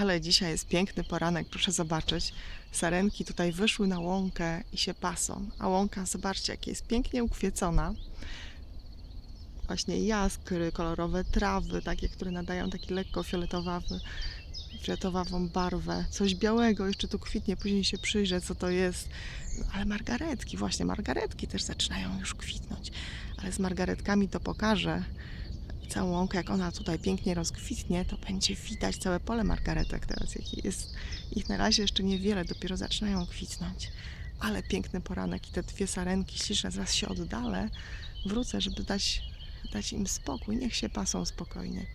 Ale dzisiaj jest piękny poranek, proszę zobaczyć. Sarenki tutaj wyszły na łąkę i się pasą. A łąka, zobaczcie, jak jest pięknie ukwiecona. Właśnie jaskry, kolorowe trawy, takie, które nadają taki lekko fioletowawy, fioletowawą barwę. Coś białego jeszcze tu kwitnie, później się przyjrzę, co to jest. No, ale margaretki, właśnie margaretki też zaczynają już kwitnąć. Ale z margaretkami to pokażę całą łąkę, jak ona tutaj pięknie rozkwitnie, to będzie widać całe pole margaretek teraz, jaki jest. Ich na razie jeszcze niewiele, dopiero zaczynają kwitnąć. Ale piękny poranek i te dwie sarenki śliczne, zaraz się oddalę, wrócę, żeby dać, dać im spokój, niech się pasą spokojnie.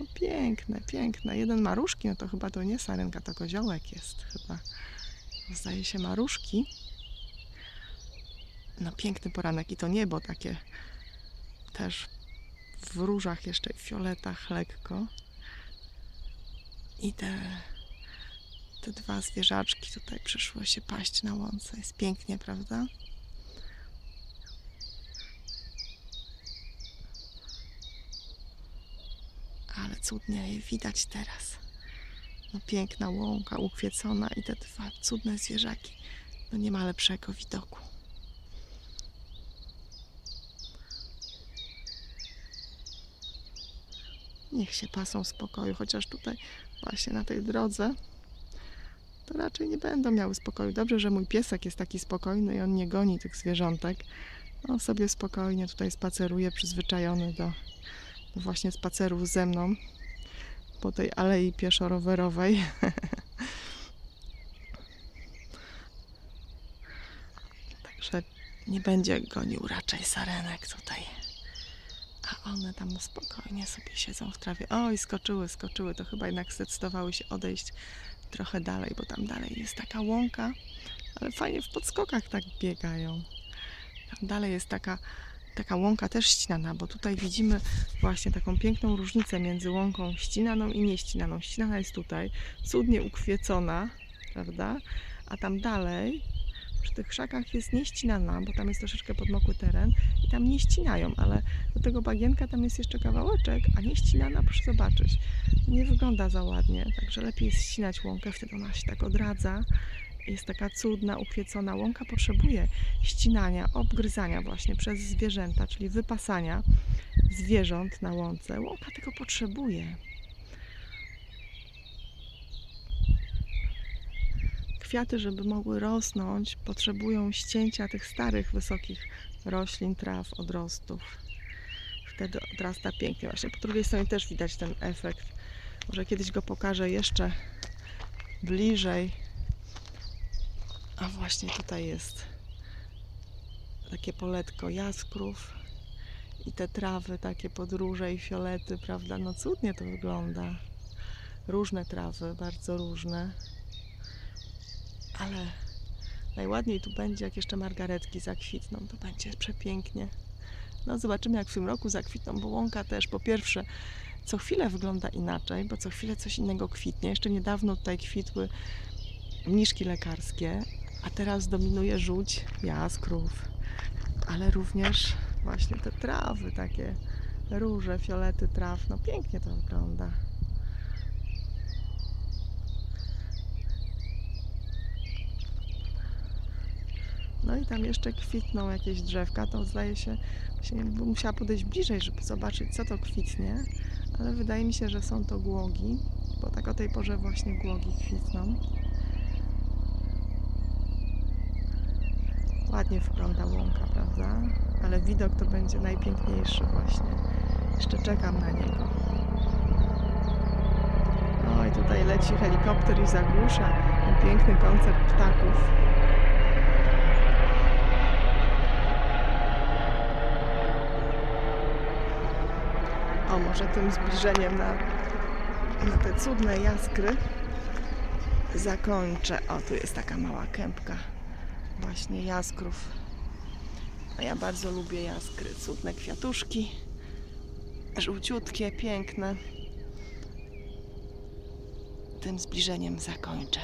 No piękne, piękne. Jeden maruszki, no to chyba to nie sarenka, to koziołek jest chyba. Zdaje się maruszki. No piękny poranek i to niebo takie też w różach jeszcze, w fioletach lekko. I te, te dwa zwierzaczki tutaj przyszły się paść na łące. Jest pięknie, prawda? Ale cudnie je widać teraz. No piękna łąka ukwiecona i te dwa cudne zwierzaki. No nie ma lepszego widoku. Niech się pasą w spokoju, chociaż tutaj właśnie na tej drodze to raczej nie będą miały spokoju. Dobrze, że mój piesek jest taki spokojny i on nie goni tych zwierzątek. On sobie spokojnie tutaj spaceruje, przyzwyczajony do, do właśnie spacerów ze mną po tej alei pieszo-rowerowej. Także nie będzie gonił raczej sarenek tutaj. One tam spokojnie sobie siedzą w trawie. Oj, skoczyły, skoczyły. To chyba jednak zdecydowały się odejść trochę dalej, bo tam dalej jest taka łąka, ale fajnie w podskokach tak biegają. Tam dalej jest taka, taka łąka też ścinana, bo tutaj widzimy właśnie taką piękną różnicę między łąką ścinaną i nieścinaną. Ścinana jest tutaj, cudnie ukwiecona, prawda? A tam dalej przy tych krzakach jest nieścinana, bo tam jest troszeczkę podmokły teren i tam nie ścinają, ale do tego bagienka tam jest jeszcze kawałeczek, a nie ścinana, proszę zobaczyć. Nie wygląda za ładnie, także lepiej jest ścinać łąkę, wtedy ona się tak odradza. Jest taka cudna, ukwiecona. Łąka potrzebuje ścinania, obgryzania właśnie przez zwierzęta, czyli wypasania zwierząt na łące. Łąka tego potrzebuje. Kwiaty, żeby mogły rosnąć, potrzebują ścięcia tych starych, wysokich roślin, traw, odrostów. Wtedy odrasta pięknie. Właśnie po drugiej stronie też widać ten efekt. Może kiedyś go pokażę jeszcze bliżej. A właśnie tutaj jest takie poletko jaskrów i te trawy takie podróże i fiolety, prawda? No cudnie to wygląda. Różne trawy, bardzo różne. Ale najładniej tu będzie, jak jeszcze margaretki zakwitną. To będzie przepięknie. No zobaczymy, jak w tym roku zakwitną, bo łąka też po pierwsze co chwilę wygląda inaczej, bo co chwilę coś innego kwitnie. Jeszcze niedawno tutaj kwitły mniszki lekarskie, a teraz dominuje żółć jaskrów, ale również właśnie te trawy, takie róże, fiolety traw. No pięknie to wygląda. No i tam jeszcze kwitną jakieś drzewka, to zdaje się, właśnie musiała podejść bliżej, żeby zobaczyć, co to kwitnie, ale wydaje mi się, że są to głogi, bo tak o tej porze właśnie głogi kwitną. Ładnie wygląda łąka, prawda? Ale widok to będzie najpiękniejszy właśnie. Jeszcze czekam na niego. Oj, tutaj leci helikopter i zagłusza ten piękny koncert ptaków. O, może tym zbliżeniem na, na te cudne jaskry zakończę. O, tu jest taka mała kępka właśnie jaskrów. A ja bardzo lubię jaskry. Cudne kwiatuszki. Żółciutkie, piękne. Tym zbliżeniem zakończę.